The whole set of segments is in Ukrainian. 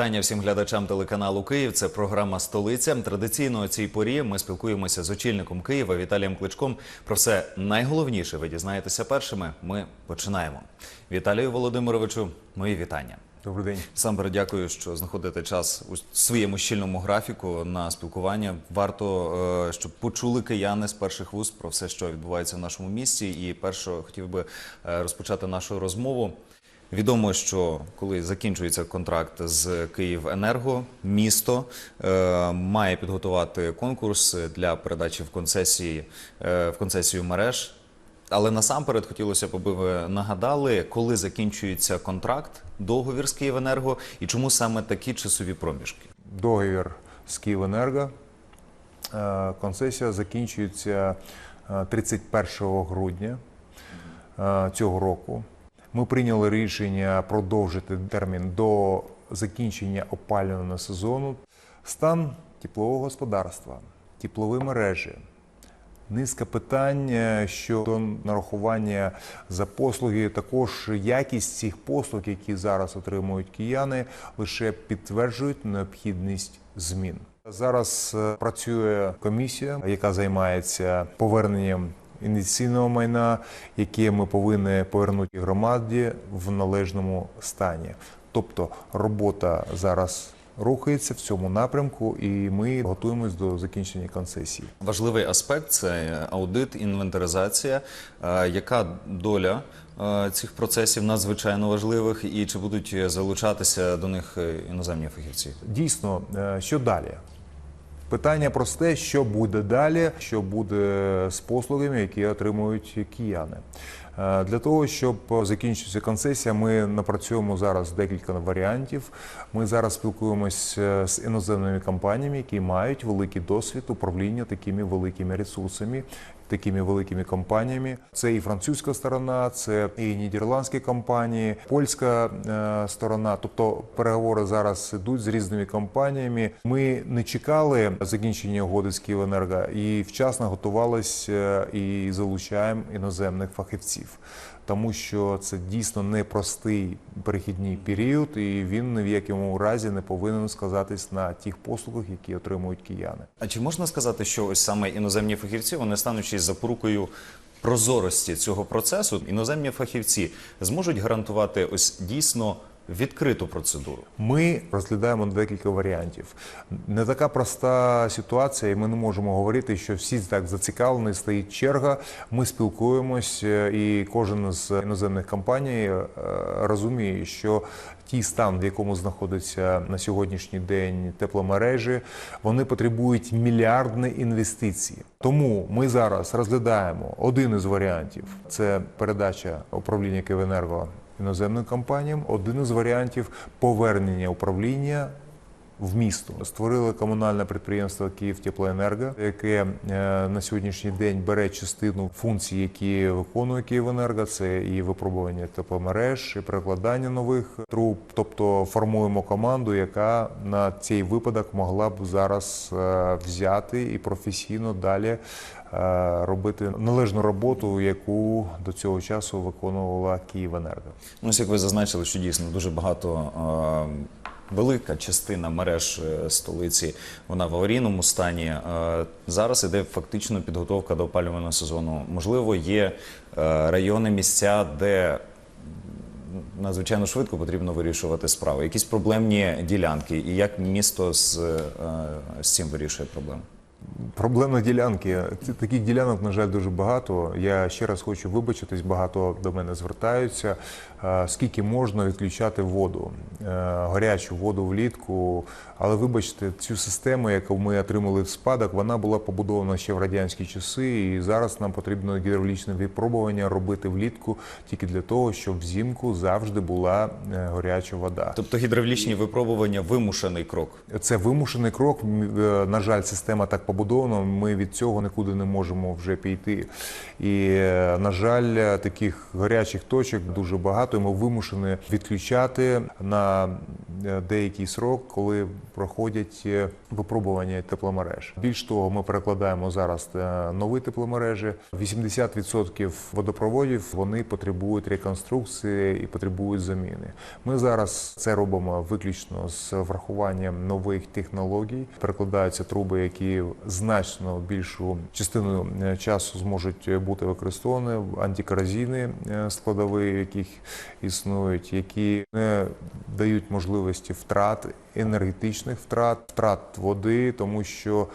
Вітання всім глядачам телеканалу Київ. Це програма Столиця. Традиційно о цій порі ми спілкуємося з очільником Києва Віталієм Кличком. Про все найголовніше ви дізнаєтеся першими. Ми починаємо. Віталію Володимировичу, мої вітання. Добрий день. Сам дякую, що знаходите час у своєму щільному графіку на спілкування. Варто, е, щоб почули кияни з перших вуст про все, що відбувається в нашому місті. І перше хотів би е, розпочати нашу розмову. Відомо, що коли закінчується контракт з Київенерго, місто е, має підготувати конкурс для передачі в концесії е, в концесію мереж. Але насамперед хотілося б, ви нагадали, коли закінчується контракт, договір з Київенерго і чому саме такі часові проміжки. Договір з Київенерго. Е, Концесія закінчується е, 31 грудня е, цього року. Ми прийняли рішення продовжити термін до закінчення опалювального сезону. Стан теплового господарства, теплові мережі, Низка питань е, щодо нарахування за послуги. Також якість цих послуг, які зараз отримують кияни, лише підтверджують необхідність змін. Зараз е, працює комісія, яка займається поверненням інвестиційного майна, яке ми повинні повернути громаді в належному стані. Тобто робота зараз рухається в цьому напрямку, і ми готуємось до закінчення концесії. Важливий аспект це аудит, інвентаризація. Е, Яка доля е, цих процесів надзвичайно важливих, і чи будуть залучатися до них е, іноземні фахівці? Дійсно, що далі? Питання просте: що буде далі, що буде з послугами, які отримують кияни. Е, Для того, щоб закінчитися концесія, ми напрацюємо зараз декілька варіантів. Ми зараз спілкуємося з іноземними компаніями, які мають великий досвід управління такими великими ресурсами. Такими великими компаніями це і французька сторона, це і нідерландські компанії, польська е, сторона. Тобто переговори зараз ідуть з різними компаніями. Ми не чекали закінчення угоди з Київенерго і вчасно готувалися і залучаємо іноземних фахівців. Тому що це дійсно непростий перехідний період, і він ні в якому разі не повинен сказатись на тих послугах, які отримують кияни. А чи можна сказати, що ось саме іноземні фахівці вони стануть запорукою прозорості цього процесу? Іноземні фахівці зможуть гарантувати ось дійсно відкриту процедуру? Ми розглядаємо декілька варіантів. Не така проста ситуація, і ми не можемо говорити, що всі так зацікавлені, стоїть черга. Ми спілкуємось, е, і кожен з іноземних компаній е, розуміє, що ті стан, в якому знаходиться на сьогоднішній день тепломережі, вони потребують мільярдні інвестиції. Тому ми зараз розглядаємо один із варіантів: це передача управління Київенерго іноземним компаніям. Один із варіантів повернення управління в місто. Створили комунальне підприємство «Київтеплоенерго», яке е, на сьогоднішній день бере частину функцій, які виконує Київенерго. Це і випробування тепломереж, і перекладання нових труб. Тобто формуємо команду, яка на цей випадок могла б зараз е, взяти і професійно далі е, робити належну роботу, яку до цього часу виконувала Київенерго. Ну, як ви зазначили, що дійсно дуже багато. е, Велика частина мереж е, столиці вона в аварійному стані. Е, Зараз іде фактично підготовка до опалювального сезону. Можливо, є е, райони, місця, де надзвичайно швидко потрібно вирішувати справи. Якісь проблемні ділянки, і як місто з, з цим вирішує проблему? Проблемна ділянки. Таких ділянок, на жаль, дуже багато. Я ще раз хочу вибачитись, багато до мене звертаються. Е, Скільки можна відключати воду, е, гарячу воду влітку. Але вибачте, цю систему, яку ми отримали в спадок, вона була побудована ще в радянські часи, і зараз нам потрібно гідравлічне випробування робити влітку тільки для того, щоб взимку завжди була е, гаряча вода. Тобто гідравлічні випробування вимушений крок. Це вимушений крок. На жаль, система так побудована. Ми від цього нікуди не можемо вже піти. І е, на жаль, таких гарячих точок дуже багато. і Ми вимушені відключати на е, деякий срок, коли проходять е, випробування тепломереж. Більш того, ми перекладаємо зараз нові тепломережі. 80% водопроводів вони потребують реконструкції і потребують заміни. Ми зараз це робимо виключно з врахуванням нових технологій. Перекладаються труби, які значно більшу частину е, часу зможуть бути використані, антикоразійні е, складові, яких існують, які не дають можливості втрат, енергетичних втрат, втрат води, тому що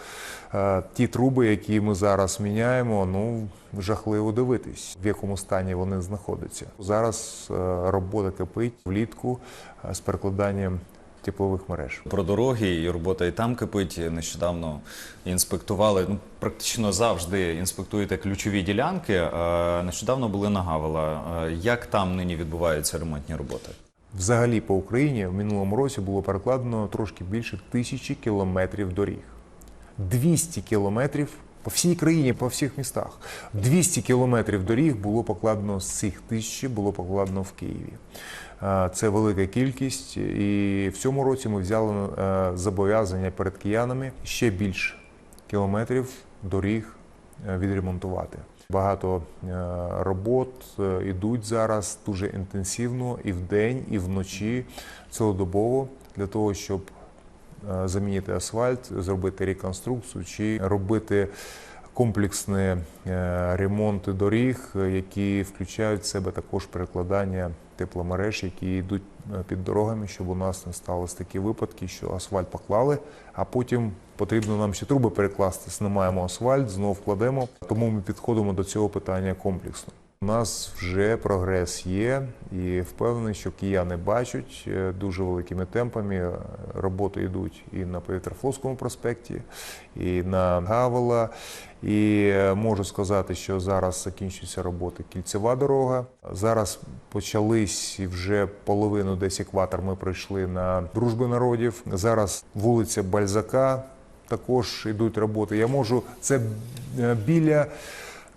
е, ті труби, які ми зараз міняємо, ну жахливо дивитись, в якому стані вони знаходяться. Зараз е, робота кипить влітку е, з перекладанням теплових мереж. Про дороги і робота і там кипить. Нещодавно інспектували. Ну практично завжди інспектуєте ключові ділянки. Е, Нещодавно були на Гавела. Е, Як там нині відбуваються ремонтні роботи? Взагалі по Україні в минулому році було перекладено трошки більше тисячі кілометрів доріг. 200 кілометрів по всій країні, по всіх містах. 200 кілометрів доріг було покладено з цих тисячі, було покладено в Києві. Е, Це велика кількість, і в цьому році ми взяли е, зобов'язання перед киянами ще більше кілометрів доріг е, відремонтувати. Багато робот ідуть зараз дуже інтенсивно і вдень, і вночі, цілодобово для того, щоб замінити асфальт, зробити реконструкцію чи робити комплексні е, ремонти доріг, е, які включають в себе також перекладання тепломереж, які йдуть е, під дорогами, щоб у нас не сталося такі випадки, що асфальт поклали, а потім потрібно нам ще труби перекласти. Знімаємо асфальт, знов кладемо. Тому ми підходимо до цього питання комплексно. У нас вже прогрес є, і впевнений, що кияни бачать е, дуже великими темпами. е, Роботи йдуть і на Повітряфлотському проспекті, і на Гавела. І е, можу сказати, що зараз закінчується робота кільцева дорога. Зараз почались вже половину десь екватор. Ми пройшли на дружби народів. Зараз вулиця Бальзака. Також йдуть роботи. Я можу це біля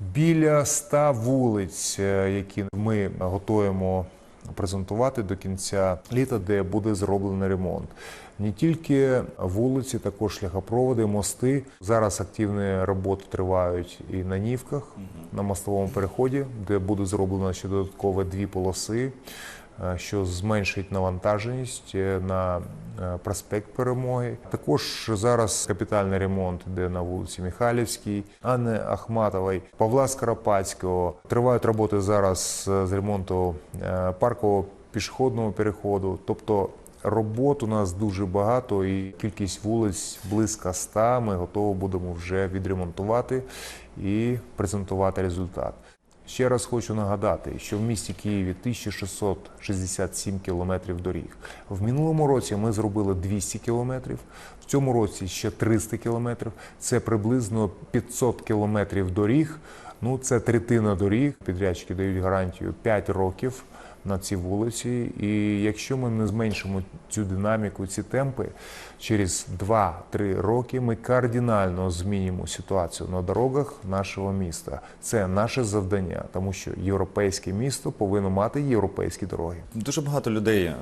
біля ста вулиць, е, які ми готуємо презентувати до кінця літа, де буде зроблений ремонт. Не тільки вулиці, також шляхопроводи, мости. Зараз активні роботи тривають і на Нівках, на мостовому переході, де буде зроблено ще додатково дві полоси, що зменшить навантаженість е, на е, проспект Перемоги. Також зараз капітальний ремонт іде на вулиці Михайлівській, Анни Ахматової, Павла Скоропадського. Тривають роботи зараз е, з ремонту е, паркового пішохідного переходу. Тобто робот у нас дуже багато, і кількість вулиць близько 100 Ми готові будемо вже відремонтувати і презентувати результат. Ще раз хочу нагадати, що в місті Києві 1667 кілометрів доріг. В минулому році ми зробили 200 кілометрів, в цьому році ще 300 кілометрів. Це приблизно 500 кілометрів доріг. Ну, це третина доріг. Підрядчики дають гарантію 5 років на ці вулиці. І якщо ми не зменшимо цю динаміку, ці темпи, через 2-3 роки ми кардинально змінимо ситуацію на дорогах нашого міста. Це наше завдання, тому що європейське місто повинно мати європейські дороги. Дуже багато людей е,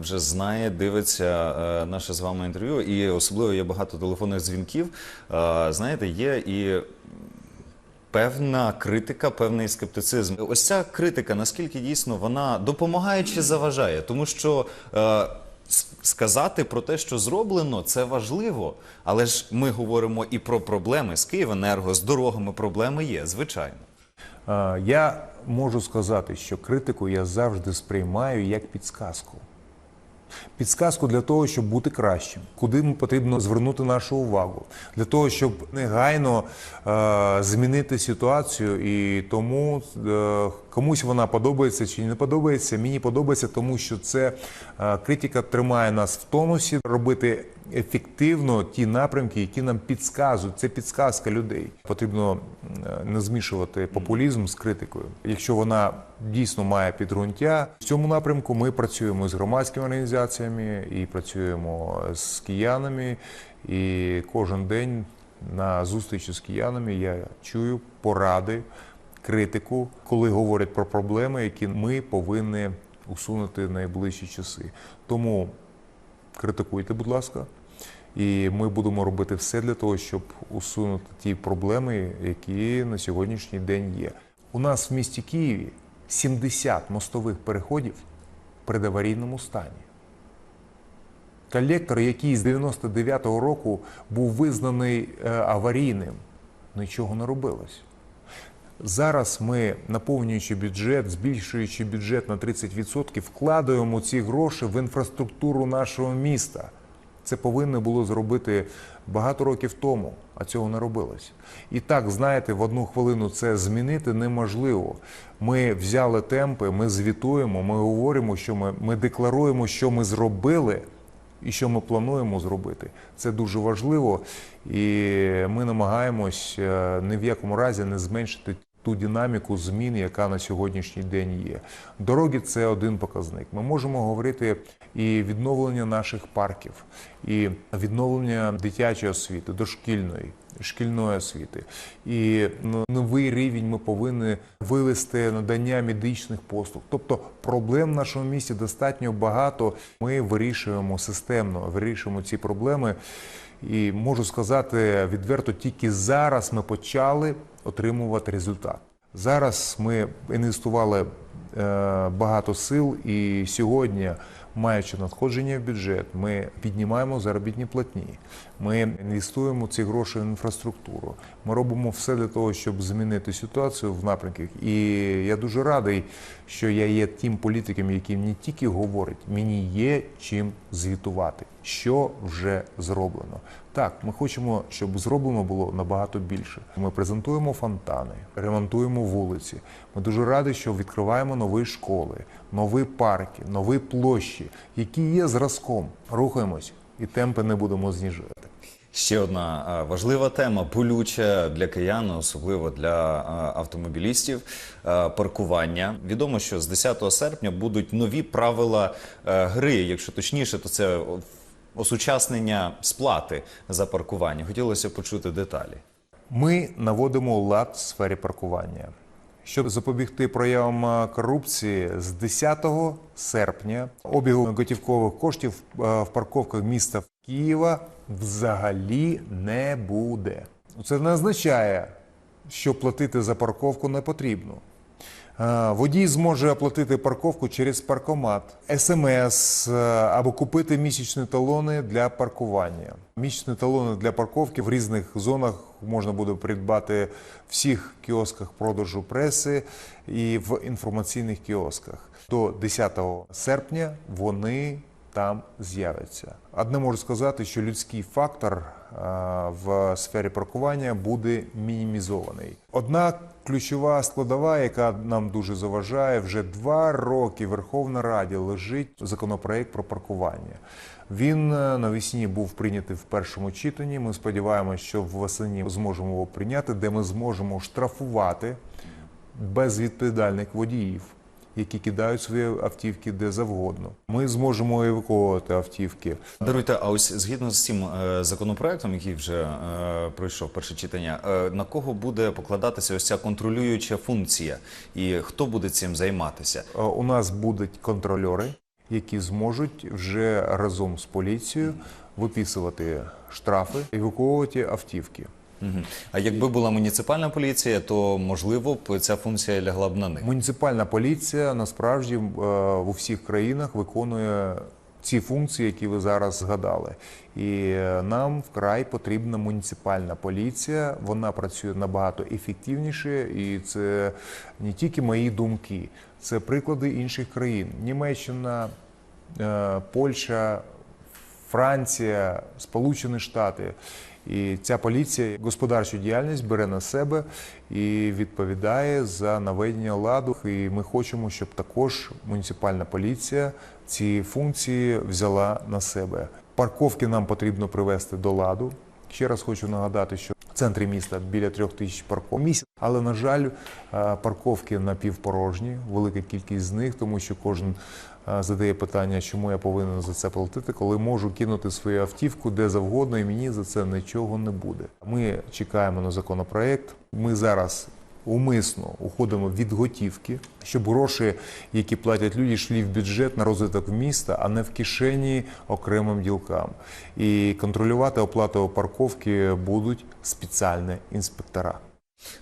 вже знає, дивиться е, наше з вами інтерв'ю, і особливо є багато телефонних дзвінків. Е, знаєте, є і. Певна критика, певний скептицизм. Ось ця критика, наскільки дійсно вона допомагає чи заважає, тому що е, сказати про те, що зроблено, це важливо. Але ж ми говоримо і про проблеми з Київенерго, з дорогами проблеми є, звичайно. Е, Я можу сказати, що критику я завжди сприймаю як підсказку. Підсказку для того, щоб бути кращим, куди ми потрібно звернути нашу увагу, для того, щоб негайно е, змінити ситуацію. І тому е, комусь вона подобається чи не подобається. Мені подобається, тому що це е, критика тримає нас в тонусі, робити ефективно ті напрямки, які нам підказують. Це підсказка людей. Потрібно не змішувати популізм з критикою. Якщо вона дійсно має підґрунтя, в цьому напрямку ми працюємо з громадськими організаціями і працюємо з киянами. І кожен день на зустрічі з киянами я чую поради, критику, коли говорять про проблеми, які ми повинні усунути в найближчі часи. Тому критикуйте, будь ласка. І ми будемо робити все для того, щоб усунути ті проблеми, які на сьогоднішній день є. У нас в місті Києві 70 мостових переходів в предаварійному стані. Колектор, який з 99-го року був визнаний е, аварійним, нічого не робилось. Зараз ми, наповнюючи бюджет, збільшуючи бюджет на 30%, вкладаємо ці гроші в інфраструктуру нашого міста. Це повинно було зробити багато років тому, а цього не робилось. І так, знаєте, в одну хвилину це змінити неможливо. Ми взяли темпи, ми звітуємо, ми говоримо, що ми, ми декларуємо, що ми зробили і що ми плануємо зробити. Це дуже важливо, і ми намагаємось е, ні в якому разі не зменшити ту динаміку змін, яка на сьогоднішній день є. Дороги це один показник. Ми можемо говорити і відновлення наших парків, і відновлення дитячої освіти, дошкільної. Шкільної освіти і ну, новий рівень ми повинні вивести надання медичних послуг. Тобто проблем в нашому місті достатньо багато. Ми вирішуємо системно, вирішуємо ці проблеми. І можу сказати відверто, тільки зараз ми почали отримувати результат. Зараз ми інвестували е, багато сил, і сьогодні, маючи надходження в бюджет, ми піднімаємо заробітні платні. Ми інвестуємо ці гроші в інфраструктуру. Ми робимо все для того, щоб змінити ситуацію в напрямках. І я дуже радий, що я є тим політиком, який не тільки говорить, мені є чим звітувати, що вже зроблено. Так, ми хочемо, щоб зроблено було набагато більше. Ми презентуємо фонтани, ремонтуємо вулиці. Ми дуже раді, що відкриваємо нові школи, нові парки, нові площі, які є зразком. Рухаємось і темпи не будемо знижувати. Ще одна важлива тема, болюча для киян, особливо для автомобілістів. Паркування. Відомо, що з 10 серпня будуть нові правила е, гри. Якщо точніше, то це осучаснення сплати за паркування. Хотілося почути деталі. Ми наводимо лад в сфері паркування. Щоб запобігти проявам корупції, з 10 серпня обігу готівкових коштів в парковках міста Києва взагалі не буде. Це не означає, що платити за парковку не потрібно. Е, Водій зможе оплатити парковку через паркомат, смс е, або купити місячні талони для паркування. Місячні талони для парковки в різних зонах можна буде придбати в всіх кіосках продажу преси і в інформаційних кіосках. До 10 серпня вони там з'явиться. Одне можу сказати, що людський фактор е, в сфері паркування буде мінімізований. Одна ключова складова, яка нам дуже заважає, вже два роки в Верховній Раді лежить законопроект про паркування. Він е, навесні був прийнятий в першому читанні. Ми сподіваємося, що восені зможемо його прийняти, де ми зможемо штрафувати безвідповідальних водіїв які кидають свої автівки де завгодно. Ми зможемо евакуювати автівки. Даруйте, а ось згідно з цим е, законопроектом, який вже е, пройшов перше читання, е, на кого буде покладатися ось ця контролююча функція, і хто буде цим займатися? У нас будуть контрольори, які зможуть вже разом з поліцією виписувати штрафи, евакуювати автівки. А якби була муніципальна поліція, то можливо б ця функція лягла б на них. Муніципальна поліція насправді е, в усіх країнах виконує ці функції, які ви зараз згадали. І е, нам вкрай потрібна муніципальна поліція. Вона працює набагато ефективніше, і це не тільки мої думки, це приклади інших країн: Німеччина, е, Польща, Франція, Сполучені Штати. І ця поліція господарчу діяльність бере на себе і відповідає за наведення ладу. І ми хочемо, щоб також муніципальна поліція ці функції взяла на себе. Парковки нам потрібно привести до ладу. Ще раз хочу нагадати, що в центрі міста біля трьох тисяч парков місяць, але на жаль, е, парковки напівпорожні, велика кількість з них, тому що кожен задає питання, чому я повинен за це платити, коли можу кинути свою автівку де завгодно, і мені за це нічого не буде. Ми чекаємо на законопроект. Ми зараз умисно уходимо від готівки, щоб гроші, які платять люди, йшли в бюджет на розвиток міста, а не в кишені окремим ділкам. І контролювати оплату парковки будуть спеціальні інспектора.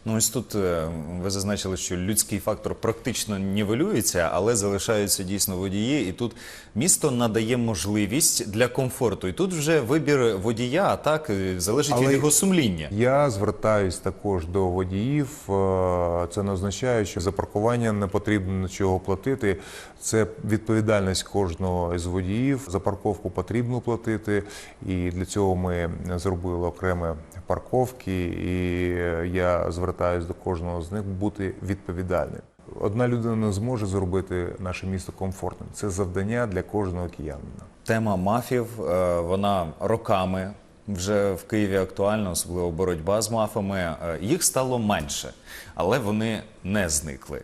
Ну ось тут е, ви зазначили, що людський фактор практично нівелюється, але залишаються дійсно водії. І тут місто надає можливість для комфорту. І тут вже вибір водія, так е, залежить Але від його сумління. Я звертаюсь також до водіїв. Е, Це не означає, що за паркування не потрібно нічого платити. Це відповідальність кожного із водіїв. За парковку потрібно платити, і для цього ми зробили окремі парковки. І е, я звертаюсь до кожного з них бути відповідальним. Одна людина не зможе зробити наше місто комфортним. Це завдання для кожного киянина. Тема мафів е, вона роками вже в Києві актуальна, особливо боротьба з мафами. Е, Їх стало менше, але вони не зникли.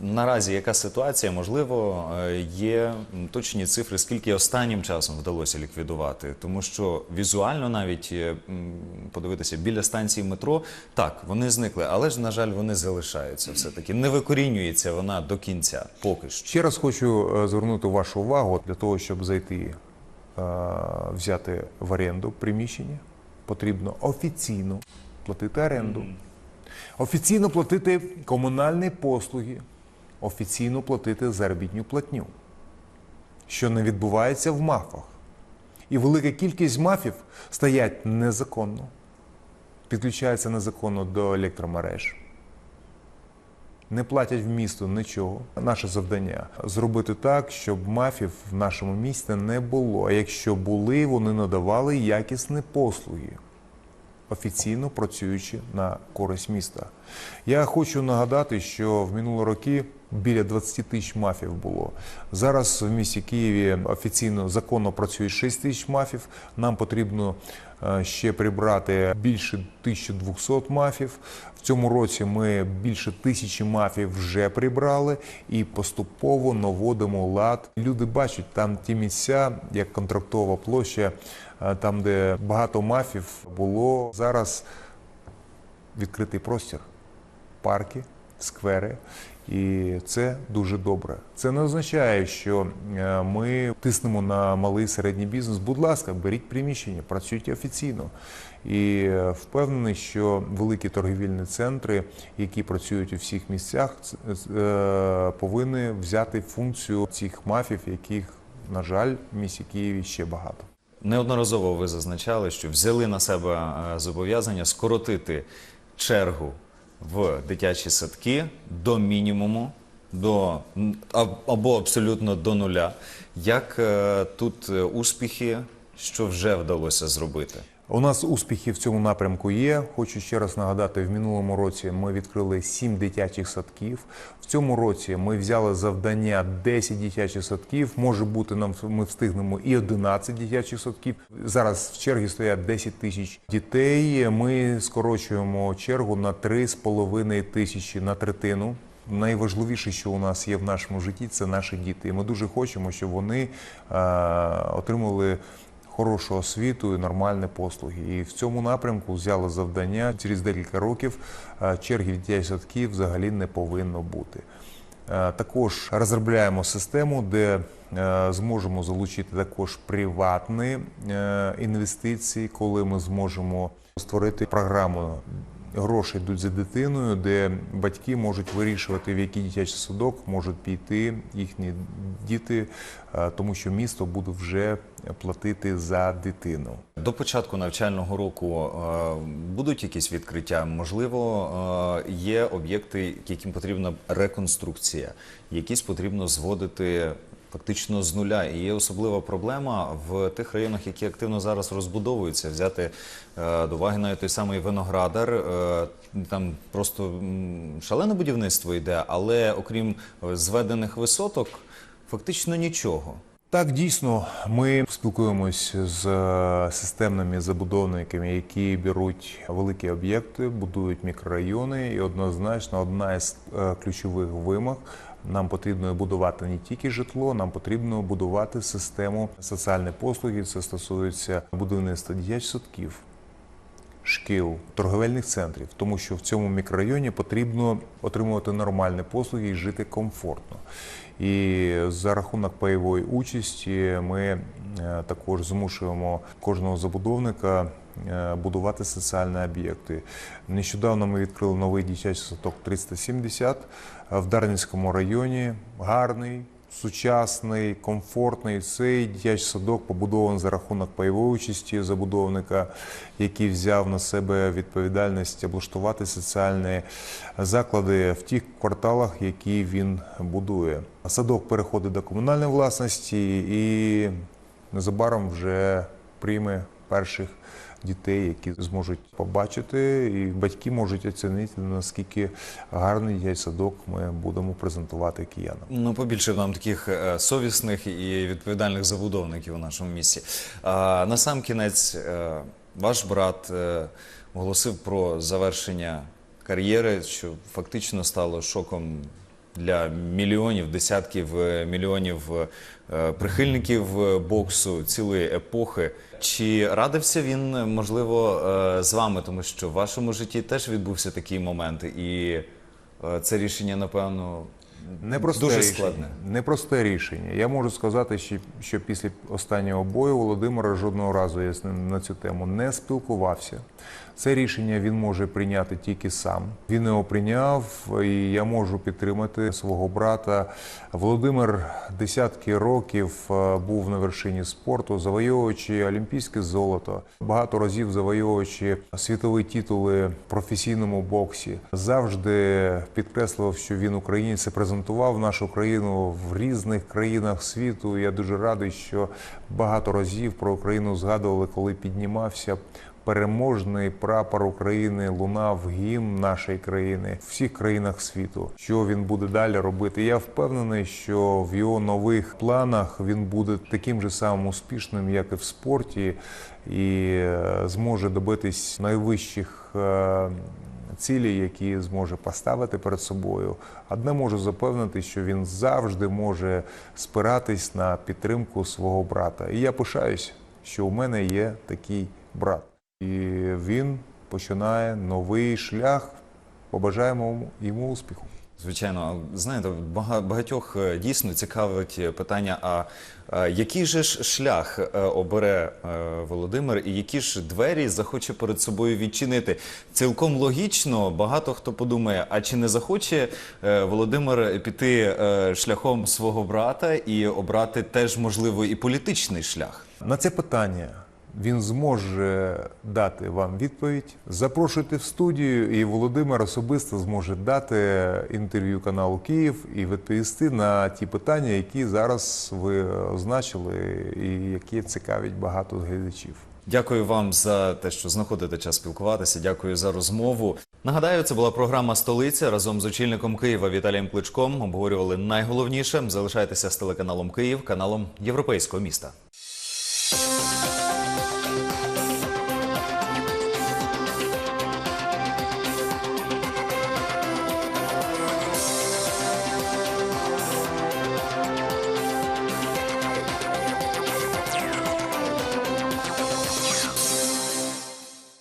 Наразі яка ситуація? Можливо, е, є точні цифри, скільки останнім часом вдалося ліквідувати, тому що візуально навіть е, подивитися біля станції метро, так вони зникли, але ж на жаль, вони залишаються. Все таки не викорінюється вона до кінця, поки що. Ще раз хочу е, звернути вашу увагу для того, щоб зайти взяти в оренду приміщення, потрібно офіційно платити оренду, офіційно платити комунальні послуги, офіційно платити заробітну платню, що не відбувається в мафах. І велика кількість мафів стоять незаконно, підключаються незаконно до електромереж не платять в місто нічого. Наше завдання зробити так, щоб мафів в нашому місті не було. А якщо були, вони надавали якісні послуги, офіційно працюючи на користь міста. Я хочу нагадати, що в минулі роки біля 20 тисяч мафів було. Зараз в місті Києві офіційно законно працює 6 тисяч мафів. Нам потрібно е, ще прибрати більше 1200 мафів. В цьому році ми більше тисячі мафів вже прибрали і поступово наводимо лад. Люди бачать там ті місця, як контрактова площа, там, де багато мафів було. Зараз відкритий простір, парки, сквери. І це дуже добре. Це не означає, що е, ми тиснемо на малий середній бізнес. Будь ласка, беріть приміщення, працюйте офіційно. І е, впевнений, що великі торгівельні центри, які працюють у всіх місцях, е, повинні взяти функцію цих мафів, яких, на жаль, в місті Києві ще багато. Неодноразово ви зазначали, що взяли на себе е, зобов'язання скоротити чергу в дитячі садки до мінімуму, до або абсолютно до нуля. Як е, тут е, успіхи, що вже вдалося зробити? У нас успіхи в цьому напрямку є. Хочу ще раз нагадати: в минулому році ми відкрили 7 дитячих садків. В цьому році ми взяли завдання 10 дитячих садків. Може бути, нам ми встигнемо і 11 дитячих садків. Зараз в чергі стоять 10 тисяч дітей. Ми скорочуємо чергу на 3,5 тисячі на третину. Найважливіше, що у нас є в нашому житті, це наші діти. І ми дуже хочемо, щоб вони е, отримали хорошу освіту і нормальні послуги. І в цьому напрямку взяли завдання через декілька років е, черги в садків взагалі не повинно бути. Е, Також розробляємо систему, де е, зможемо залучити також приватні інвестиції, коли ми зможемо створити програму. Гроші йдуть за дитиною, де батьки можуть вирішувати, в який дитячий садок можуть піти їхні діти, е, тому що місто буде вже платити за дитину. До початку навчального року е, будуть якісь відкриття? Можливо, е, є об'єкти, яким потрібна реконструкція, якісь потрібно зводити фактично з нуля. І є особлива проблема в тих районах, які активно зараз розбудовуються. Взяти е, до уваги навіть той самий виноградар. е, Там просто шалене будівництво йде, але окрім зведених висоток, фактично нічого. Так, дійсно, ми спілкуємось з е, системними забудовниками, які беруть великі об'єкти, будують мікрорайони, і однозначно одна із ключових вимог. Нам потрібно будувати не тільки житло, нам потрібно будувати систему соціальних послуг. Це стосується будівництва дитячих садків, шкіл, торговельних центрів, тому що в цьому мікрорайоні потрібно отримувати нормальні послуги і жити комфортно. І за рахунок пайової участі ми е, також змушуємо кожного забудовника будувати соціальні об'єкти. Нещодавно ми відкрили новий дитячий садок 370 в Дарницькому районі. Гарний, сучасний, комфортний. Цей дитячий садок побудований за рахунок пайової участі забудовника, який взяв на себе відповідальність облаштувати соціальні заклади в тих кварталах, які він будує. Садок переходить до комунальної власності і незабаром вже прийме перших дітей, які зможуть побачити, і батьки можуть оцінити наскільки гарний дитячий садок ми будемо презентувати киянам. Ну, побільше нам таких е, совісних і відповідальних забудовників у нашому місті. А, на сам кінець, е, ваш брат е, оголосив про завершення кар'єри, що фактично стало шоком для мільйонів, десятків е, мільйонів е, прихильників е, боксу цілої епохи. Чи радився він, можливо, з вами, тому що в вашому житті теж відбувся такий момент, і це рішення, напевно, Непросте дуже рішення. складне. Непросте рішення. Я можу сказати, що, що після останнього бою Володимира жодного разу я на цю тему не спілкувався. Це рішення він може прийняти тільки сам. Він його прийняв, і я можу підтримати свого брата. Володимир десятки років е, був на вершині спорту, завойовуючи олімпійське золото, багато разів завойовуючи світові титули в професійному боксі. Завжди підкреслював, що він українець презентував нашу країну в різних країнах світу. Я дуже радий, що багато разів про Україну згадували, коли піднімався переможний прапор України лунав гімн нашої країни в всіх країнах світу. Що він буде далі робити? Я впевнений, що в його нових планах він буде таким же самим успішним, як і в спорті, і е, зможе добитись найвищих. е, Цілі, які зможе поставити перед собою, одне можу запевнити, що він завжди може спиратись на підтримку свого брата. І я пишаюсь, що у мене є такий брат. І він починає новий шлях. Побажаємо йому- успіху. Звичайно, знаєте, бага- багатьох е, дійсно цікавить е, питання: а е, який же ж шлях обере Володимир, і які ж двері захоче перед собою відчинити? Цілком логічно, багато хто подумає, а чи не захоче Володимир піти шляхом свого брата і обрати теж можливо і політичний шлях? На це питання він зможе дати вам відповідь. Запрошуйте в студію, і Володимир особисто зможе дати інтерв'ю каналу Київ і відповісти на ті питання, які зараз ви означили, і які цікавлять багато глядачів. Дякую вам за те, що знаходите час спілкуватися. Дякую за розмову. Нагадаю, це була програма Столиця разом з очільником Києва Віталієм Кличком. Обговорювали найголовніше. Залишайтеся з телеканалом Київ, каналом європейського міста.